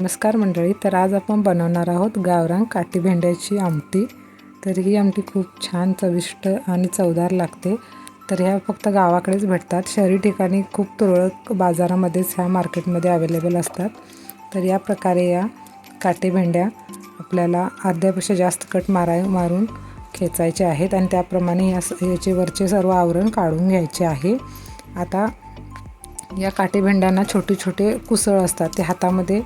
नमस्कार मंडळी तर आज आपण बनवणार आहोत गावरान काठी भेंड्याची आमटी. तर ही आमटी खूप छान चविष्ट आणि चवदार लागते. तर ह्या फक्त गावाकडेच भेटतात. शहरी ठिकाणी खूप तुरळक बाजारामध्येच ह्या मार्केटमध्ये अवेलेबल असतात. तर या प्रकारे या काठी भेंड्या आपल्याला अर्ध्यापेक्षा जास्त कट मारा मारून खेचायचे आहेत आणि त्याप्रमाणे या याचे वरचे सर्व आवरण काढून घ्यायचे आहे. आता या काठी भेंड्यांना छोटे छोटे कुसळ असतात. ते हातामध्ये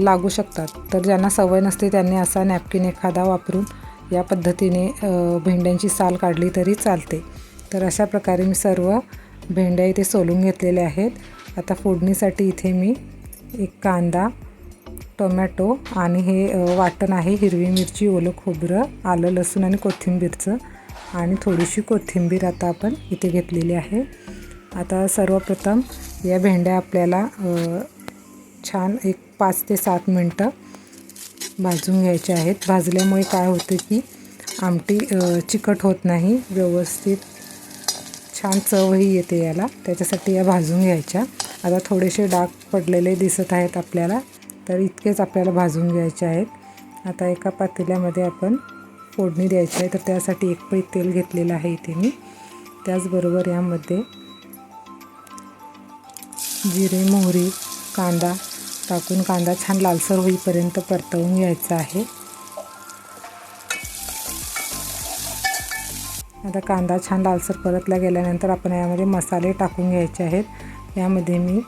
लागू शकतात. तर ज्यांना सवय नसते त्यांनी असा नॅपकिन एखादा वापरून या पद्धतीने भेंड्यांची साल काढली तरी चालते. तर अशा प्रकारे मी सर्व भेंड्या इथे सोलून घेतलेल्या आहेत. आता फोडणीसाठी इथे मी एक कांदा टोमॅटो आणि हे वाटण आहे. हिरवी मिरची ओलं खोबरं आलं लसूण आणि कोथिंबीरचं आणि थोडीशी कोथिंबीर आता आपण इथे घेतलेली आहे. आता सर्वप्रथम या भेंड्या आपल्याला छान एक पाच ते सात मिनटं भाजून घ्यायचे आहेत. भाजल्यामुळे काय होतं की आमटी चिकट होत नाही. व्यवस्थित छान चवही येते याला. त्याच्यासाठी या भाजून घ्यायच्या. आता थोडेसे डाग पडलेले दिसत आहेत आपल्याला तर इतकेच आपल्याला भाजून घ्यायचे आहेत. आता एका पातेल्यामध्ये आपण फोडणी द्यायची आहे तर त्यासाठी एक पै तेल घेतलेलं आहे इथे मी. त्याचबरोबर यामध्ये जिरे मोहरी कांदा टाकून कांदा छान लालसर होईपर्यंत परतवून घ्यायचा आहे. आता कांदा छान लालसर परतला गेल्यानंतर आपण यामध्ये मसाले टाकून घ्यायचे आहेत. यामध्ये मी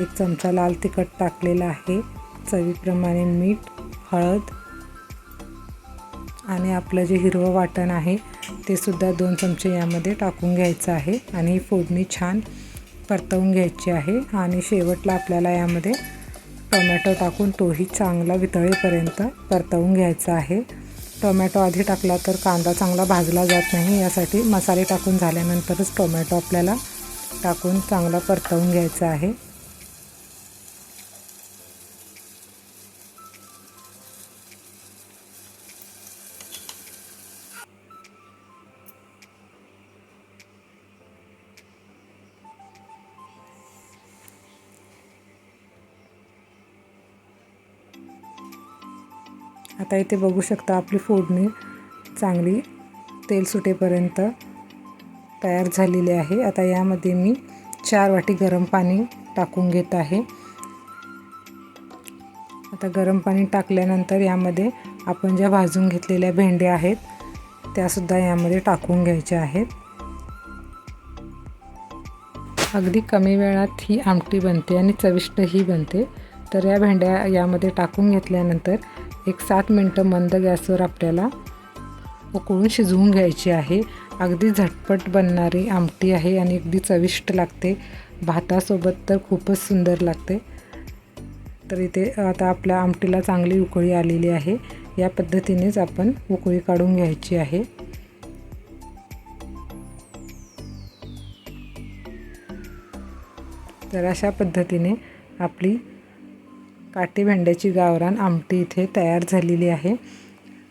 एक चमचा लाल तिखट टाकलेला आहे. चवीप्रमाणे मीठ हळद आणि आपलं जे हिरवं वाटण आहे ते सुद्धा दोन चमचे यामध्ये टाकून घ्यायचं आहे आणि ही फोडणी छान परतवून घ्यायची आहे आणि शेवटला आपल्याला यामध्ये टोमॅटो टाकून तोही चांगला वितळेपर्यंत परतवून घ्यायचा आहे. टोमॅटो आधी टाकला तर कांदा चांगला भाजला जात नाही. यासाठी मसाले टाकून झाल्यानंतरच टोमॅटो आपल्याला टाकून चांगला परतवून घ्यायचा आहे. आता इथे बघू शकता आपली फोडणी चांगली तेल सुटेपर्यंत तयार झालेली आहे. आता यामध्ये मी चार वाटी गरम पाणी टाकून घेत आहे. आता गरम पाणी टाकल्यानंतर यामध्ये आपण ज्या भाजून घेतलेल्या भेंड्या आहेत त्यासुद्धा यामध्ये टाकून घ्यायच्या आहेत. अगदी कमी वेळात ही आमटी बनते आणि चविष्टही बनते. तर या भेंड्या यामध्ये टाकून घेतल्यानंतर एक सात मिनटं मंद गॅसवर आपल्याला उकळून शिजवून घ्यायची आहे. अगदी झटपट बनणारी आमटी आहे आणि अगदी चविष्ट लागते. भातासोबत तर खूपच सुंदर लागते. तर इथे आता आपल्या आमटीला चांगली उकळी आलेली आहे. या पद्धतीनेच आपण उकळी काढून घ्यायची आहे. तर अशा पद्धतीने आपली काठी भेंड्याची गावरान आमटी इथे तयार झालेली आहे.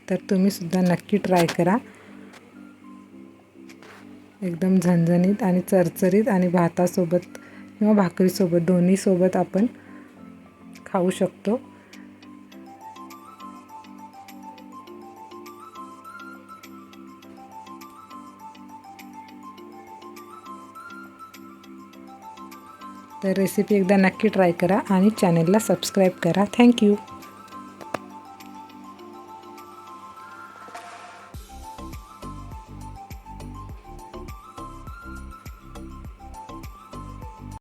तर तुम्हीसुद्धा नक्की ट्राय करा. एकदम झणझणीत आणि चरचरीत आणि भातासोबत किंवा भाकरीसोबत दोन्हीसोबत आपण खाऊ शकतो. तर रेसिपी एकदा नक्की ट्राय करा आणि चॅनलला सबस्क्राईब करा. थँक्यू